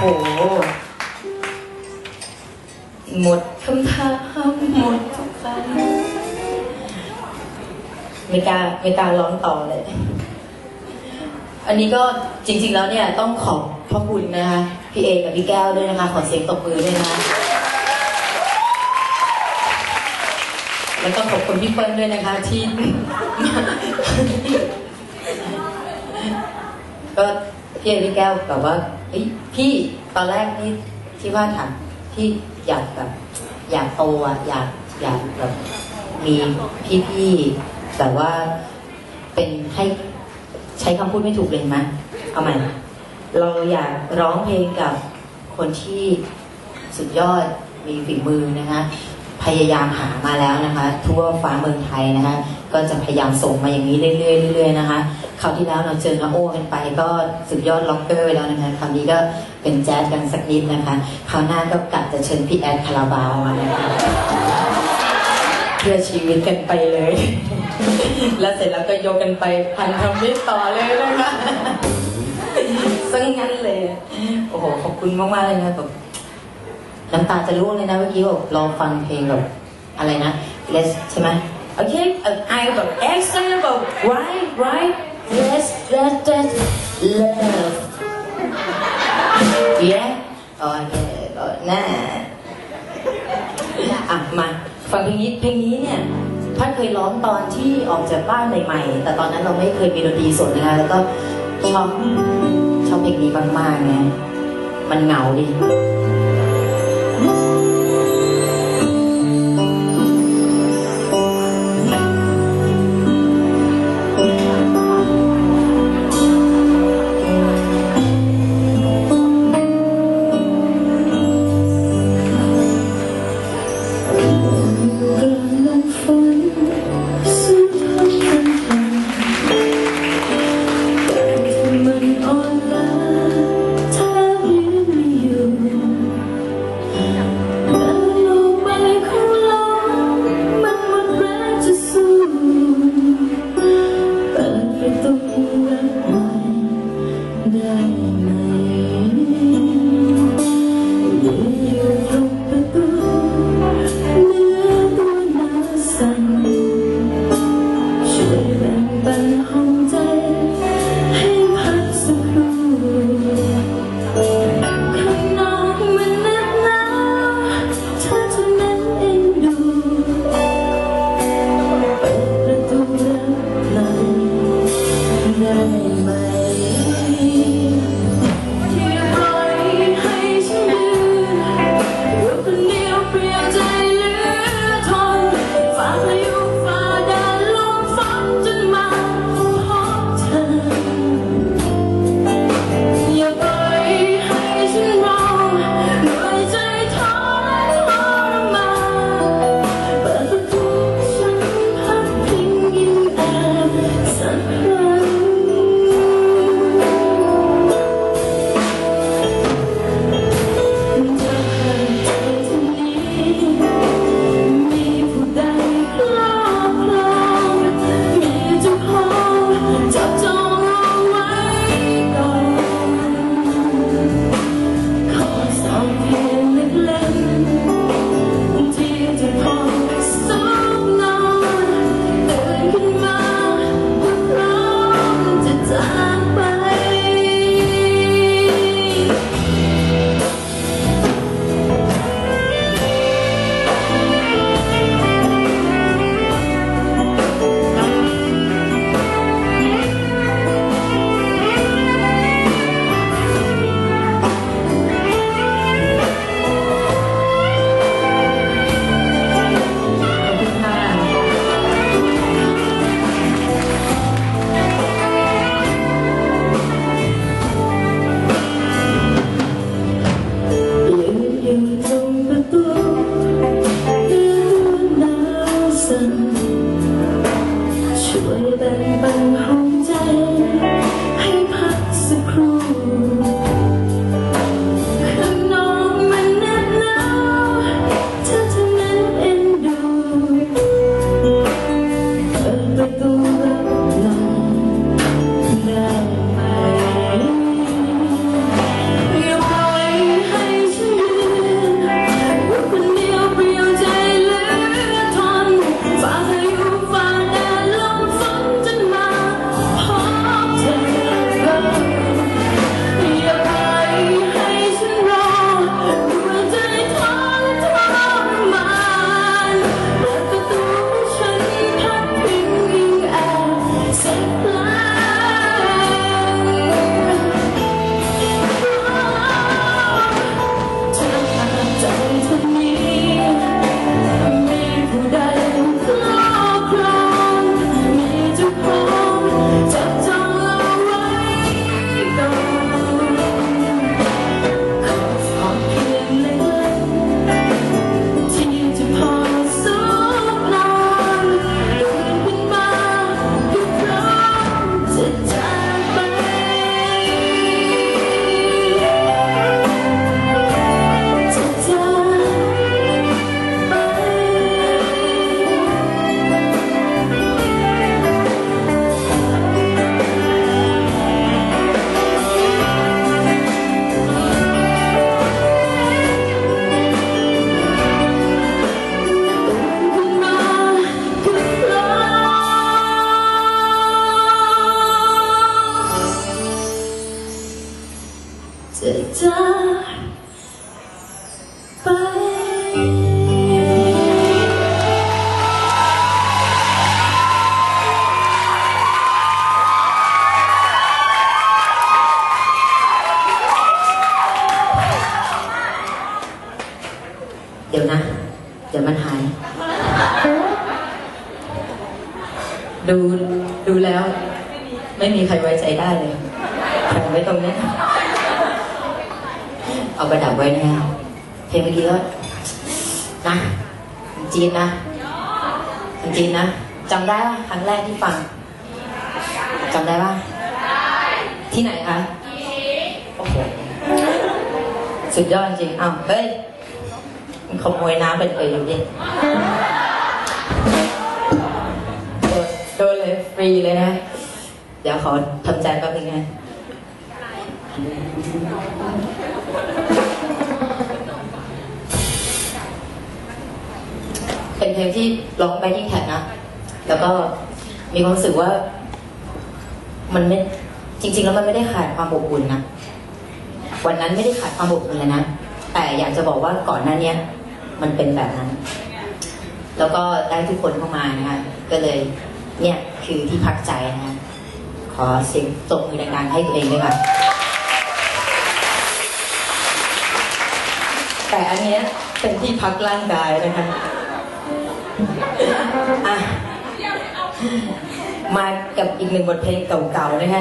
โห หมดคำถามหมดทุกคำไม่กล้าไม่กล้าร้องต่อเลย อันนี้ก็จริง ๆ แล้วเนี่ยต้องขอบพระคุณนะคะพี่เอกับพี่แก้วด้วยนะคะ ขอเสียงตบมือด้วยนะคะแล้วก็ขอบคุณพี่เปิ้ลด้วยนะคะที่ก็ พี่อพี่แก้วแบบว่าพี่ตอนแรกนี่ที่ว่าถามพี่อยากแบบอยากโตอะอยากอยากแบบมีพี่ๆแต่ว่าเป็นให้ใช้คำพูดไม่ถูกเลยไหมเอาใหม่เราอยากร้องเพลงกับคนที่สุดยอดมีฝีมือนะคะ พยายามหามาแล้วนะคะ ทั่วฟ้าเมืองไทยนะคะ ก็จะพยายามส่งมาอย่างนี้เรื่อยๆเรื่อยๆนะคะคราวที่แล้วเราเจอนาโอ้กันไปก็สุดยอดล็อกเกอร์ไปแล้วนะคะคราวนี้ก็เป็นแจ๊สกันสักนิดนะคะคราวหน้าก็กลับจะเชิญพี่แอดคาราบาวมานะคะเพื่อชีวิตกันไปเลย แล้วเสร็จแล้วก็โยกกันไปพันธมิตรต่อเลยนะคะซึ่งงั้นเลย โอ้โห ขอบคุณมากๆเลยนะแบบ น้ำตาจะร่วงเลยนะเมื่อกี้แบบรอฟังเพลงแบบอะไรนะ let's ใช่ไหมโอเคเอ่อไอแบบ excellent แบบ right right let's let's let's love yeah โอเคน่าอะมาฟังเพลงนี้เพลงนี้เนี่ยท่านเคยร้องตอนที่ออกจากบ้านใหม่ๆ แต่ตอนนั้นเราไม่เคยมีดนตรีสดนะคะแล้วก็ชอบชอบเพลงนี้มากๆไงมันเหงาดี ดี๋ยวนะ เดี๋ยวมันหาย ดูดูแล้ว ไม่มีใครไว้ใจได้เลยแขวนไว้ตรงนี้ เอาประดับไว้นะฮะเพลงเมื่อกี้ก็นะจีนนะจีนนะจำได้ป่ะครั้งแรกที่ฟังจำได้ป่ะที่ไหนคะโอ้โหสุดยอดจริงอ้าวเฮ้ย ขโมยน้ำเป็นเออยู่ดิโดนโดนเลยฟรีเลยนะ เดี๋ยวขอทำใจแป๊บนึงนะเป็นเพลงที่ร้องไปที่แท็กนะ แล้วก็มีความรู้สึกว่า มันไม่จริง ๆ แล้วมันไม่ได้ขาดความอบอุ่นนะ วันนั้นไม่ได้ขาดความอบอุ่นเลยนะ แต่อยากจะบอกว่าก่อนหน้าเนี้ย มันเป็นแบบนั้น แล้วก็ได้ทุกคนเข้ามานะคะก็เลยเนี่ยคือที่พักใจนะคะขอเสียงตบมือดังๆให้ตัวเองด้วยค่ะแต่อันเนี้ยเป็นที่พักร่างกายนะคะอะมากับอีกหนึ่งบทเพลงเก่าๆนะคะ